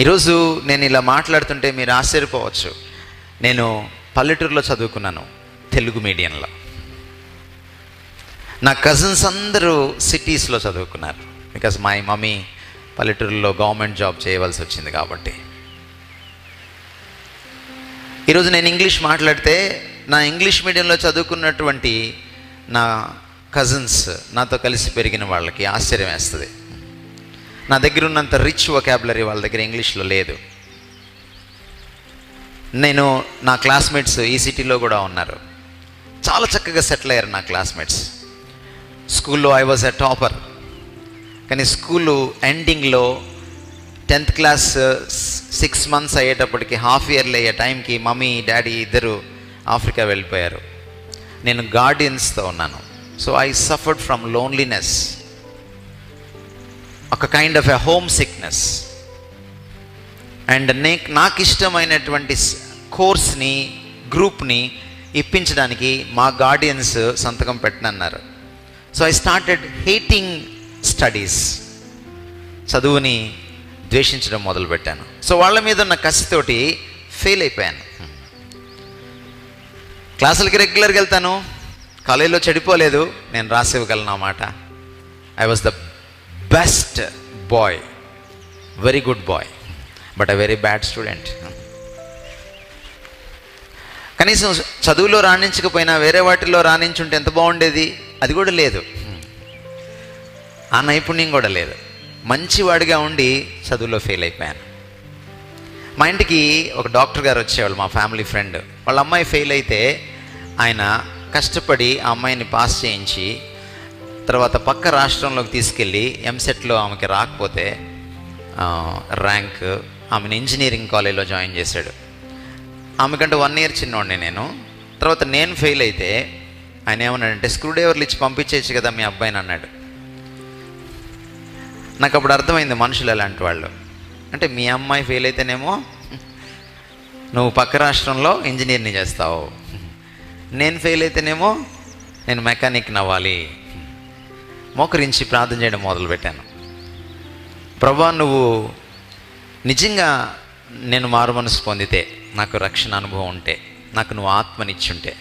ఈరోజు నేను ఇలా మాట్లాడుతుంటే మీరు ఆశ్చర్యపోవచ్చు. నేను పల్లెటూరులో చదువుకున్నాను తెలుగు మీడియంలో. నా కజిన్స్ అందరూ సిటీస్లో చదువుకున్నారు. బికాస్ మై మమ్మీ పల్లెటూరులో గవర్నమెంట్ జాబ్ చేయవలసి వచ్చింది కాబట్టి. ఈరోజు నేను ఇంగ్లీష్ మాట్లాడితే నా ఇంగ్లీష్ మీడియంలో చదువుకున్నటువంటి నా కజిన్స్ నాతో కలిసి పెరిగిన వాళ్ళకి ఆశ్చర్యం వేస్తుంది. నా దగ్గర ఉన్నంత రిచ్ వొకాబులరీ వాళ్ళ దగ్గర ఇంగ్లీష్లో లేదు. నేను నా క్లాస్మేట్స్ ఈ సిటీలో కూడా ఉన్నారు. చాలా చక్కగా సెటిల్ అయ్యారు నా క్లాస్మేట్స్ స్కూల్లో ఐ వాజ్ ఎ టాపర్ కానీ స్కూలు ఎండింగ్లో టెన్త్ క్లాస్ సిక్స్ మంత్స్ అయ్యేటప్పటికి హాఫ్ ఇయర్లీ అయ్యే టైంకి మమ్మీ డాడీ ఇద్దరు ఆఫ్రికా వెళ్ళిపోయారు. నేను గార్డియన్స్తో ఉన్నాను. So I suffered from loneliness ఒక kind of a homesickness and నే నాకు ఇష్టమైనటువంటి కోర్స్ని గ్రూప్ని ఇప్పించడానికి మా గార్డియన్స్ సంతకం పెట్టనన్నారు. So I started hating studies చదువుని ద్వేషించడం మొదలుపెట్టాను. సో వాళ్ళ మీద ఉన్న కసితోటి ఫెయిల్ అయిపోయాను. క్లాసులకి రెగ్యులర్గా వెళ్తాను. కాలేజీలో చెడిపోలేదు. నేను రాసివ్వగలను అన్నమాట I was the best boy very good boy but a very bad student కనీసం చదువులో రాణించకపోయినా వేరే వాటిల్లో రాణించుంటే ఎంత బాగుండేది? అది కూడా లేదు. ఆ నైపుణ్యం కూడా లేదు. మంచివాడిగా ఉండి చదువులో ఫెయిల్ అయిపోయాను. మా ఇంటికి ఒక డాక్టర్ గారు వచ్చేవాళ్ళు మా ఫ్యామిలీ ఫ్రెండ్ వాళ్ళ అమ్మాయి ఫెయిల్ అయితే ఆయన కష్టపడి ఆ అమ్మాయిని పాస్ చేయించి తర్వాత పక్క రాష్ట్రంలోకి తీసుకెళ్ళి ఎంసెట్లో ఆమెకి రాకపోతే ర్యాంక్ ఆమెను ఇంజనీరింగ్ కాలేజ్లో జాయిన్ చేశాడు. ఆమెకంటే వన్ ఇయర్ చిన్నోడిని నేను. తర్వాత నేను ఫెయిల్ అయితే ఆయన ఏమన్నాడంటే స్క్రూ డ్రైవర్లు ఇచ్చి పంపించేయచ్చు కదా మీ అబ్బాయిని అన్నాడు. నాకు అప్పుడు అర్థమైంది మనుషులు ఎలాంటి వాళ్ళు. అంటే మీ అమ్మాయి ఫెయిల్ అయితేనేమో నువ్వు పక్క రాష్ట్రంలో ఇంజనీర్ని చేస్తావు. నేను ఫెయిల్ అయితేనేమో నేను మెకానిక్ నవ్వాలి. మోకరించి ప్రార్థన చేయడం మొదలుపెట్టాను. ప్రభా నువ్వు నిజంగా నేను మారు మనసు పొందితే నాకు రక్షణ అనుభవం ఉంటే నాకు నువ్వు ఆత్మనిచ్చుంటే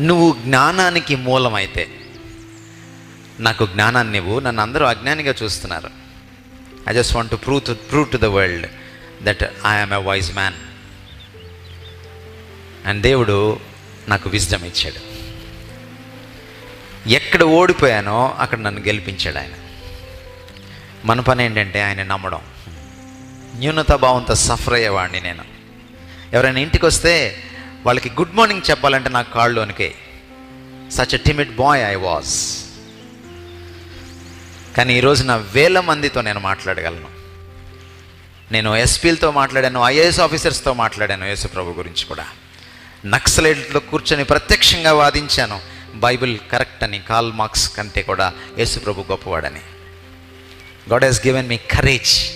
నువ్వు జ్ఞానానికి మూలమైతే నాకు జ్ఞానాన్ని ఇవ్వు. నన్ను అందరూ అజ్ఞానిగా చూస్తున్నారు. I just want to prove to prove to the world that I'm a wise man and దేవుడు నాకు విజ్డమ్ ఇచ్చాడు. ఎక్కడ ఓడిపోయానో అక్కడ నన్ను గెలిపించాడు ఆయన. మన పని ఏంటంటే ఆయన నమ్మడం. న్యూనత భావంతో సఫర్ అయ్యేవాడిని నేను. ఎవరైనా ఇంటికి వస్తే వాళ్ళకి గుడ్ మార్నింగ్ చెప్పాలంటే నాకు కాళ్ళలోనికే such a timid boy I was కానీ ఈరోజు నా వేల మందితో నేను మాట్లాడగలను. నేను ఎస్పీలతో మాట్లాడాను ఐఏఎస్ ఆఫీసర్స్తో మాట్లాడాను యేసు ప్రభు గురించి కూడా. నక్సలైట్లతో కూర్చొని ప్రత్యక్షంగా వాదించాను. బైబిల్ కరెక్ట్ అని కాల్ మార్క్స్ కంటే కూడా యేసు ప్రభు గొప్పవాడని. God he's given me courage.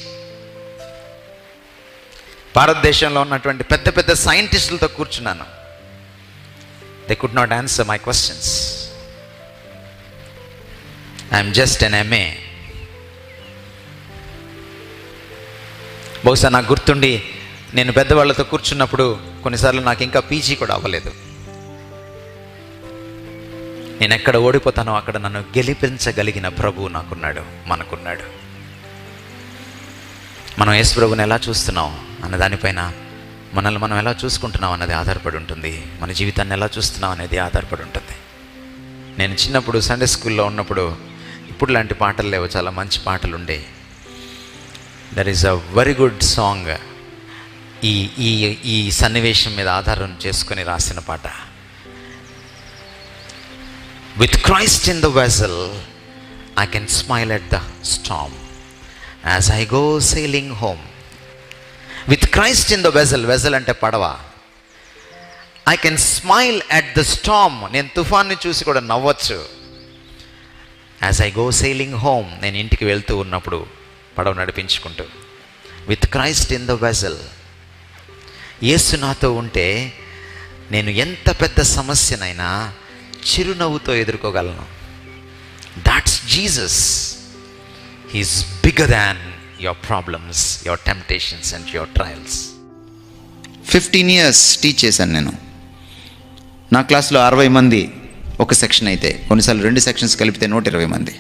భారతదేశంలో ఉన్నటువంటి పెద్ద పెద్ద సైంటిస్టులతో కూర్చున్నాను. They could not answer my questions I'm just an MA బహుశా నాకు గుర్తుండి నేను పెద్దవాళ్ళతో కూర్చున్నప్పుడు కొన్నిసార్లు నాకు ఇంకా పీజీ కూడా అవ్వలేదు. నేను ఎక్కడ ఓడిపోతానో అక్కడ నన్ను గెలిపించగలిగిన ప్రభువు నాకున్నాడు మనకున్నాడు. మనం యేసు ప్రభుని ఎలా చూస్తున్నాం అన్న దానిపైన మనల్ని మనం ఎలా చూసుకుంటున్నాం అన్నది ఆధారపడి ఉంటుంది. మన జీవితాన్ని ఎలా చూస్తున్నాం అనేది ఆధారపడి ఉంటుంది. నేను చిన్నప్పుడు సండే స్కూల్లో ఉన్నప్పుడు ఇప్పుడు లాంటి పాటలు లేవు చాలా మంచి పాటలు ఉండే. There is a very good song ఈ ఈ ఈ సన్నివేశం మీద ఆధారం చేసుకొని రాసిన పాట. With Christ in the vessel I can smile at the storm as I go sailing home with Christ in the vessel vessel అంటే పడవ. I can smile at the storm నేను తుఫాన్ని చూసి కూడా నవ్వచ్చు. As I go sailing home నేను ఇంటికి వెళ్తూ ఉన్నప్పుడు పడవ నడిపించుకుంటూ. With Christ in the vessel యేసు నాతో ఉంటే నేను ఎంత పెద్ద సమస్యనైనా చిరునవ్వుతో ఎదుర్కోగలను. That's Jesus he's bigger than your problems your temptations and your trials fifteen years teach చేశాను నేను. నా క్లాస్లో అరవై మంది ఒక సెక్షన్ అయితే కొన్నిసార్లు రెండు సెక్షన్స్ కలిపితే నూట ఇరవై మంది.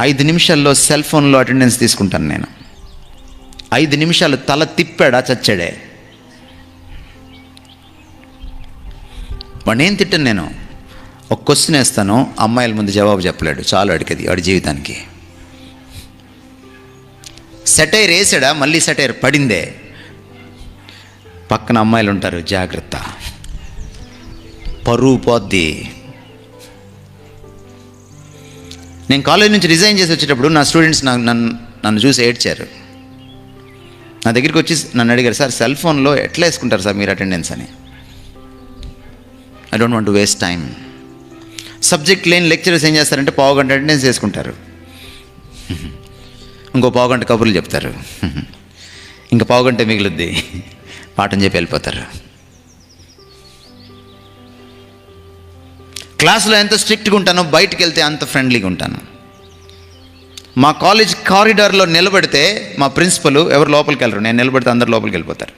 ఐదు నిమిషాల్లో సెల్ ఫోన్లో అటెండెన్స్ తీసుకుంటాను నేను. ఐదు నిమిషాలు తల తిప్పాడా చచ్చాడే? వాడిని ఏం తిట్టాను నేను? ఒక క్వశ్చన్ వేస్తాను అమ్మాయిల ముందు జవాబు చెప్పలేడు. చాలు అడిగది వాడి జీవితానికి. సెటైర్ వేసాడా? మళ్ళీ సెటైర్ పడిందే. పక్కన అమ్మాయిలు ఉంటారు జాగ్రత్త. పరువు పోద్ది. నేను కాలేజ్ నుంచి రిజైన్ చేసి వచ్చేటప్పుడు నా స్టూడెంట్స్ నాకు నన్ను నన్ను చూసి ఏడ్చారు. నా దగ్గరికి వచ్చి నన్ను అడిగారు సార్ సెల్ ఫోన్లో ఎట్లా వేసుకుంటారు సార్ మీరు అటెండెన్స్ అని. I don't want waste time subject లేని లెక్చరర్స్ ఏం చేస్తారంటే పావు గంట అటెండెన్స్ వేసుకుంటారు ఇంకో పావు గంట కబుర్లు చెప్తారు. ఇంకా పావు గంట మిగులుద్ది. పాఠం చెప్పి వెళ్ళిపోతారు. క్లాస్లో ఎంత స్ట్రిక్ట్గా ఉంటానో బయటికి వెళ్తే అంత ఫ్రెండ్లీగా ఉంటాను. మా కాలేజ్ కారిడార్లో నిలబడితే మా ప్రిన్సిపల్ ఎవరు లోపలికి వెళ్ళరు. నేను నిలబడితే అందరు లోపలికి వెళ్ళిపోతారు.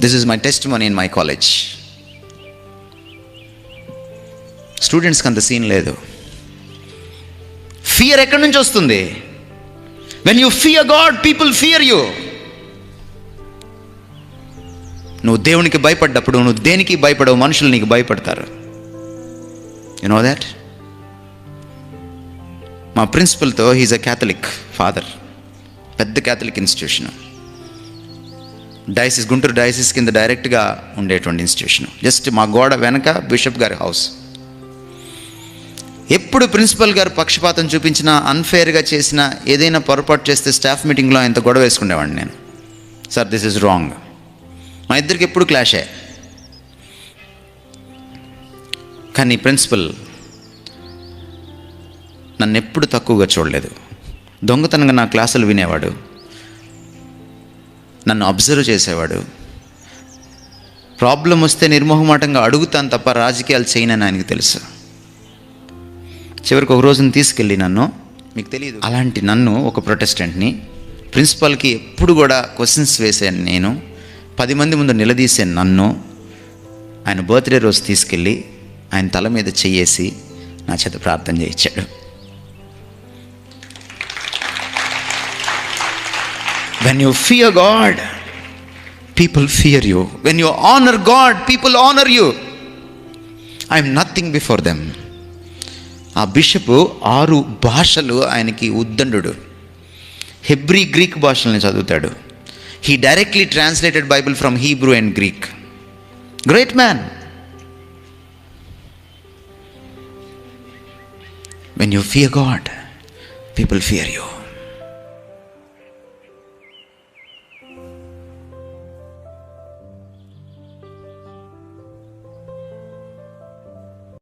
This is my testimony in my college స్టూడెంట్స్కి అంత సీన్ లేదు. ఫియర్ ఎక్కడి నుంచి వస్తుంది? When you fear God people fear you నువ్వు దేవునికి భయపడ్డప్పుడు నువ్వు దేనికి భయపడవు? మనుషులు నీకు భయపడతారు. యు నో దాట్ మా ప్రిన్సిపల్తో హీజ్ అ క్యాథలిక్ ఫాదర్ పెద్ద Catholic institution diocese Guntur diocese కింద డైరెక్ట్గా ఉండేటువంటి ఇన్స్టిట్యూషన్ జస్ట్ మా గోడ వెనక బిషప్ గారి హౌస్ ఎప్పుడు ప్రిన్సిపల్ గారు పక్షపాతం చూపించినా అన్ఫేర్గా చేసిన ఏదైనా పొరపాటు చేస్తే స్టాఫ్ మీటింగ్లో ఆయనతో గొడవ వేసుకునేవాడిని నేను. సార్ దిస్ ఇస్ రాంగ్ మా ఇద్దరికి ఎప్పుడు క్లాషే కానీ ప్రిన్సిపల్ నన్ను ఎప్పుడు తక్కువగా చూడలేదు. దొంగతనంగా నా క్లాసులు వినేవాడు. నన్ను అబ్జర్వ్ చేసేవాడు. ప్రాబ్లం వస్తే నిర్మోహమాటంగా అడుగుతాను తప్ప రాజకీయాలు చేయనని ఆయనకు తెలుసు. చివరికి ఒక రోజున తీసుకెళ్ళి నన్ను మీకు తెలియదు. అలాంటి నన్ను ఒక ప్రొటెస్టెంట్ని ప్రిన్సిపల్కి ఎప్పుడు కూడా క్వశ్చన్స్ వేసాను నేను పది మంది ముందు నిలదీసే నన్ను ఆయన బర్త్డే రోజు తీసుకెళ్ళి ఆయన తల మీద చెయ్యేసి నా చేత ప్రార్థన చేయించాడు. When you fear God people fear you when you honour God people honour you I'm nothing before them ఆ బిషప్ ఆరు భాషలు ఆయనకి ఉద్దండు హెబ్రీ గ్రీక్ భాషల్ని చదువుతాడు. He directly translated Bible from Hebrew and Greek great man when you fear God people fear you